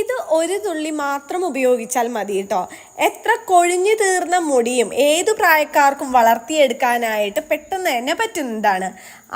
ഇത് ഒരു തുള്ളി മാത്രം ഉപയോഗിച്ചാൽ മതി കേട്ടോ. എത്ര കൊഴിഞ്ഞു തീർന്ന മുടിയും ഏതു പ്രായക്കാർക്കും വളർത്തിയെടുക്കാനായിട്ട് പെട്ടെന്ന് തന്നെ പറ്റുന്നതാണ്.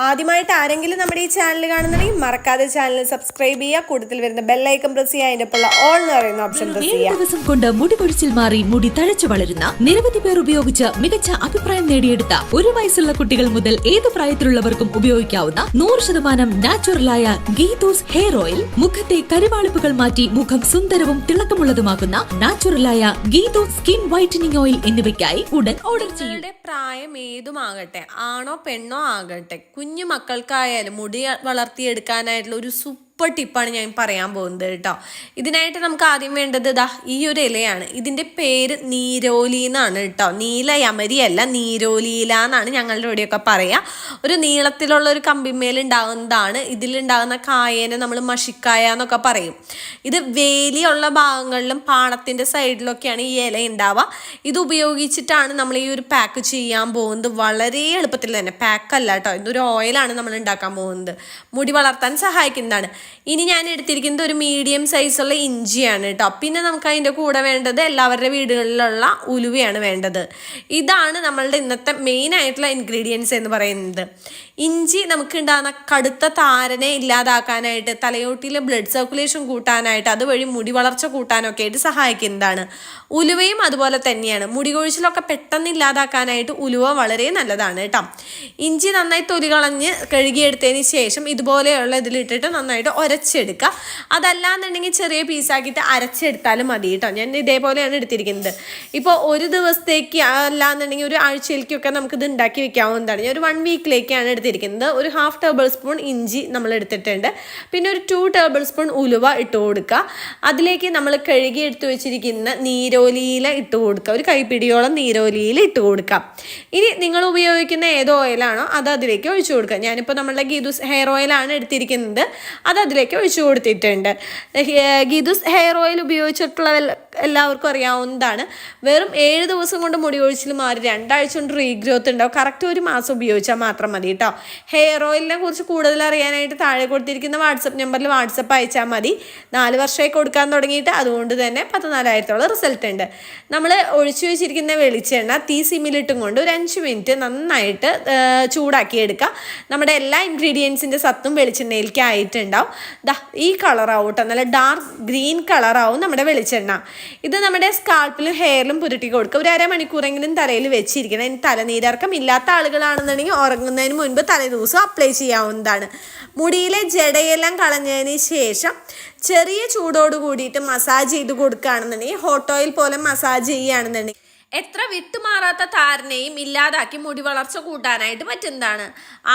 ആദ്യമായിട്ട് ആരെങ്കിലും നമ്മുടെ ഈ ചാനൽ കാണുന്നുണ്ടെങ്കിൽ മറക്കാതെ ചാനൽ സബ്സ്ക്രൈബ് ചെയ്യുക. കൂടുതൽ വരുന്ന ബെല്ലൈക്കൺ പ്രസ് ചെയ്യുക. അതിന്റെ ഒപ്പമുള്ള ഓൾ എന്ന് പറയുന്ന ഓപ്ഷൻ പ്രസ് ഏഴ് ചെയ്യുക. ദിവസം കൊണ്ട് മുടി കൊഴിച്ചിൽ മാറി മുടി തഴച്ചു വളരുന്ന നിരവധി പേർ ഉപയോഗിച്ച് മികച്ച അഭിപ്രായം നേടിയെടുത്ത ഒരു വയസ്സുള്ള കുട്ടികൾ മുതൽ ഏത് പ്രായത്തിലുള്ളവർക്കും ഉപയോഗിക്കാവുന്ന നൂറ് ശതമാനം നാച്ചുറലായ ഗീതൂസ് ഹെയർ ഓയിൽ. മുഖത്തെ കരുവാളിപ്പുകൾ മാറ്റി മുഖം സുന്ദരവും തിളക്കമുള്ളതുമാക്കുന്ന നാച്ചുറലായ ഗീതൂസ് സ്കിൻ വൈറ്റനിങ് ഓയിൽ എന്നിവയ്ക്കായി ഉടൻ ഓർഡർ ചെയ്യുക പ്രായം ഏതുമാകട്ടെ? ആണോ പെണ്ണോ ആകട്ടെ? കുഞ്ഞു മക്കൾക്കായാലും മുടി വളർത്തിയെടുക്കാനായിട്ടുള്ള ഒരു സൂപ്പർ ടിപ്പാണ് ഞാൻ പറയാൻ പോകുന്നത് കേട്ടോ. ഇതിനായിട്ട് നമുക്ക് ആദ്യം വേണ്ടത് ഇതാ ഈ ഒരു ഇലയാണ്. ഇതിന്റെ പേര് നീരോലി എന്നാണ് കേട്ടോ. നീല യമരിയല്ല നീരോലീല എന്നാണ് ഞങ്ങളുടെ ഇവിടെയൊക്കെ പറയുക ഒരു നീളത്തിലുള്ള ഒരു കമ്പിമേൽ ഉണ്ടാകുന്നതാണ് ഇതിലുണ്ടാകുന്ന കായേനെ നമ്മൾ മഷിക്കായ എന്നൊക്കെ പറയും. ഇത് വേലിയുള്ള ഭാഗങ്ങളിലും പാണത്തിന്റെ സൈഡിലൊക്കെയാണ് ഈ ഇല ഉണ്ടാവുക. ഇത് ഉപയോഗിച്ചിട്ടാണ് നമ്മൾ ഈ ഒരു പാക്ക് ചെയ്യാൻ പോകുന്നത്. വളരെ എളുപ്പത്തിൽ തന്നെ. പാക്കല്ല കേട്ടോ. ഇതൊരു ഓയിലാണ് നമ്മൾ ഉണ്ടാക്കാൻ പോകുന്നത്. മുടി വളർത്താൻ സഹായിക്കുന്നതാണ്. ഇനി ഞാൻ എടുത്തിരിക്കുന്നത് ഒരു മീഡിയം സൈസുള്ള ഇഞ്ചിയാണ് കേട്ടോ പിന്നെ നമുക്ക് അതിന്റെ കൂടെ വേണ്ടത് എല്ലാവരുടെ വീടുകളിലുള്ള ഉലുവയാണ് വേണ്ടത്. ഇതാണ് നമ്മളുടെ ഇന്നത്തെ മെയിൻ ആയിട്ടുള്ള ഇൻഗ്രീഡിയൻസ് എന്ന് പറയുന്നത്. ഇഞ്ചി നമുക്ക് ഉണ്ടാകുന്ന കടുത്ത താരനെ ഇല്ലാതാക്കാനായിട്ട് തലയോട്ടിയിലെ ബ്ലഡ് സർക്കുലേഷൻ കൂട്ടാനായിട്ട് അതുവഴി മുടി വളർച്ച കൂട്ടാനൊക്കെ ആയിട്ട് സഹായിക്കുന്നതാണ്. ഉലുവയും അതുപോലെ തന്നെയാണ്. മുടി കൊഴിച്ചിലൊക്കെ പെട്ടെന്ന് ഇല്ലാതാക്കാനായിട്ട് ഉലുവ വളരെ നല്ലതാണ് കേട്ടോ. ഇഞ്ചി നന്നായി തൊലി കളഞ്ഞ് കഴുകിയെടുത്തതിന് ശേഷം ഇതുപോലെയുള്ള ഇതിലിട്ടിട്ട് നന്നായിട്ട് ഉരച്ചെടുക്കുക അതല്ലാന്നുണ്ടെങ്കിൽ ചെറിയ പീസാക്കിയിട്ട് അരച്ചെടുത്താലും മതി കേട്ടോ. ഞാൻ ഇതേപോലെയാണ് എടുത്തിരിക്കുന്നത്. ഇപ്പോൾ ഒരു ദിവസത്തേക്ക് അല്ലാന്നുണ്ടെങ്കിൽ ഒരു ആഴ്ചയിലേക്കൊക്കെ ഇത് ഉണ്ടാക്കി വെക്കാവുന്നതാണ്. ഞാൻ ഒരു വൺ വീക്കിലേക്കാണ് എടുത്തിരിക്കുന്നത്. ഒരു ഹാഫ് ടേബിൾ സ്പൂൺ ഇഞ്ചി നമ്മൾ എടുത്തിട്ടുണ്ട്. പിന്നെ ഒരു ടു ടേബിൾ സ്പൂൺ ഉലുവ ഇട്ട് കൊടുക്കുക. അതിലേക്ക് നമ്മൾ കഴുകി എടുത്തു വെച്ചിരിക്കുന്ന നീരോലിയില ഇട്ട് കൊടുക്കുക. ഒരു കൈപ്പിടിയോളം നീരോലിയിൽ ഇട്ട് കൊടുക്കാം ഇനി നിങ്ങൾ ഉപയോഗിക്കുന്ന ഏത് ഓയിലാണോ അത് അതിലേക്ക് ഒഴിച്ചു കൊടുക്കുക. ഞാനിപ്പോൾ നമ്മളുടെ ഗീതുസ് ഹെയർ ഓയിലാണ് എടുത്തിരിക്കുന്നത്. അത് അതിലേക്ക് ഒഴിച്ചു കൊടുത്തിട്ടുണ്ട്. ഗീതുസ് ഹെയർ ഓയിൽ ഉപയോഗിച്ചിട്ടുള്ള എല്ലാവർക്കും അറിയാവുന്നതാണ്. വെറും ഏഴ് ദിവസം കൊണ്ട് മുടി ഒഴിച്ചിൽ മാറി രണ്ടാഴ്ച കൊണ്ട് റീഗ്രോത്ത് ഉണ്ടാവും. കറക്റ്റ് ഒരു മാസം ഉപയോഗിച്ചാൽ മാത്രം മതി കേട്ടോ. ഹെയർ ഓയിലിനെ കുറിച്ച് കൂടുതൽ അറിയാനായിട്ട് താഴെ കൊടുത്തിരിക്കുന്ന വാട്സപ്പ് നമ്പറിൽ വാട്സപ്പ് അയച്ചാൽ മതി. നാല് വർഷമായി കൊടുക്കാൻ തുടങ്ങിയിട്ട് അതുകൊണ്ട് തന്നെ പതിനാലായിരത്തോളം റിസൾട്ട് ഉണ്ട്. നമ്മൾ ഒഴിച്ചു വെച്ചിരിക്കുന്ന വെളിച്ചെണ്ണ തീ സിമ്മിലിട്ടും കൊണ്ട് ഒരു അഞ്ച് മിനിറ്റ് നന്നായിട്ട് ചൂടാക്കിയെടുക്കുക നമ്മുടെ എല്ലാ ഇൻഗ്രീഡിയൻസിന്റെ സത്തും വെളിച്ചെണ്ണയിലേക്ക് ആയിട്ടുണ്ടാവും. ദാ ഈ കളറാവും കേട്ടോ നല്ല ഡാർക്ക് ഗ്രീൻ കളറാവും നമ്മുടെ വെളിച്ചെണ്ണ. ഇത് നമ്മുടെ സ്കാൾപ്പിലും ഹെയറിലും പുരട്ടി കൊടുക്കുക ഒരു അരമണിക്കൂറെങ്കിലും തലയിൽ വെച്ചിരിക്കണം. ഇനി തലനീരർക്കം ഇല്ലാത്ത ആളുകളാണെന്നുണ്ടെങ്കിൽ ഉറങ്ങുന്നതിന് മുൻപ് തലേ ദിവസം അപ്ലൈ ചെയ്യാവുന്നതാണ്. മുടിയിലെ ജടയെല്ലാം കളഞ്ഞതിന് ശേഷം ചെറിയ ചൂടോട് കൂടിയിട്ട് മസാജ് ചെയ്ത് കൊടുക്കുകയാണെന്നുണ്ടെങ്കിൽ ഹോട്ട് ഓയിൽ പോലെ മസാജ് ചെയ്യുകയാണെന്നുണ്ടെങ്കിൽ എത്ര വിട്ടുമാറാത്ത താരനെയും ഇല്ലാതാക്കി മുടി വളർച്ച കൂട്ടാനായിട്ട് പറ്റുന്നതാണ്.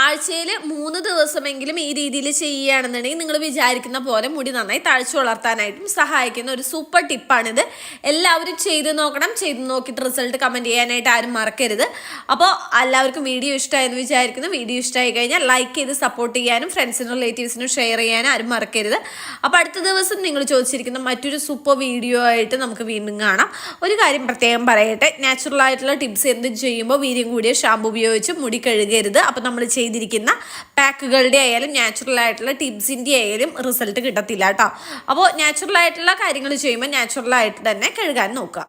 ആഴ്ചയിൽ മൂന്ന് ദിവസമെങ്കിലും ഈ രീതിയിൽ ചെയ്യുകയാണെന്നുണ്ടെങ്കിൽ നിങ്ങൾ വിചാരിക്കുന്ന പോലെ മുടി നന്നായി തഴച്ചു വളർത്താനായിട്ടും സഹായിക്കുന്ന ഒരു സൂപ്പർ ടിപ്പാണിത്. എല്ലാവരും ചെയ്ത് നോക്കണം. ചെയ്ത് നോക്കിയിട്ട് റിസൾട്ട് കമന്റ് ചെയ്യാനായിട്ട് ആരും മറക്കരുത്. അപ്പോൾ എല്ലാവർക്കും വീഡിയോ ഇഷ്ടമായെന്ന് വിചാരിക്കുന്നു. വീഡിയോ ഇഷ്ടമായി കഴിഞ്ഞാൽ ലൈക്ക് ചെയ്ത് സപ്പോർട്ട് ചെയ്യാനും ഫ്രണ്ട്സിനും റിലേറ്റീവ്സിനും ഷെയർ ചെയ്യാനും ആരും മറക്കരുത്. അപ്പോൾ അടുത്ത ദിവസം നിങ്ങൾ ചോദിച്ചിരിക്കുന്ന മറ്റൊരു സൂപ്പർ വീഡിയോ ആയിട്ട് നമുക്ക് വീണ്ടും കാണാം. ഒരു കാര്യം പ്രത്യേകം പറയട്ടെ. നാച്ചുറൽ ആയിട്ടുള്ള ടിപ്സ് എന്ത് ചെയ്യുമ്പോൾ വീര്യം കൂടിയ ഷാമ്പു ഉപയോഗിച്ച് മുടി കഴുകരുത്. അപ്പോൾ നമ്മൾ ചെയ്തിരിക്കുന്ന പാക്കുകളുടെ ആയാലും നാച്ചുറൽ ആയിട്ടുള്ള ടിപ്സിന്റെ ആയാലും റിസൾട്ട് കിട്ടത്തില്ല കേട്ടോ. അപ്പോൾ നാച്ചുറൽ ആയിട്ടുള്ള കാര്യങ്ങൾ ചെയ്യുമ്പോൾ നാച്ചുറൽ ആയിട്ട് തന്നെ കഴുകാൻ നോക്കുക.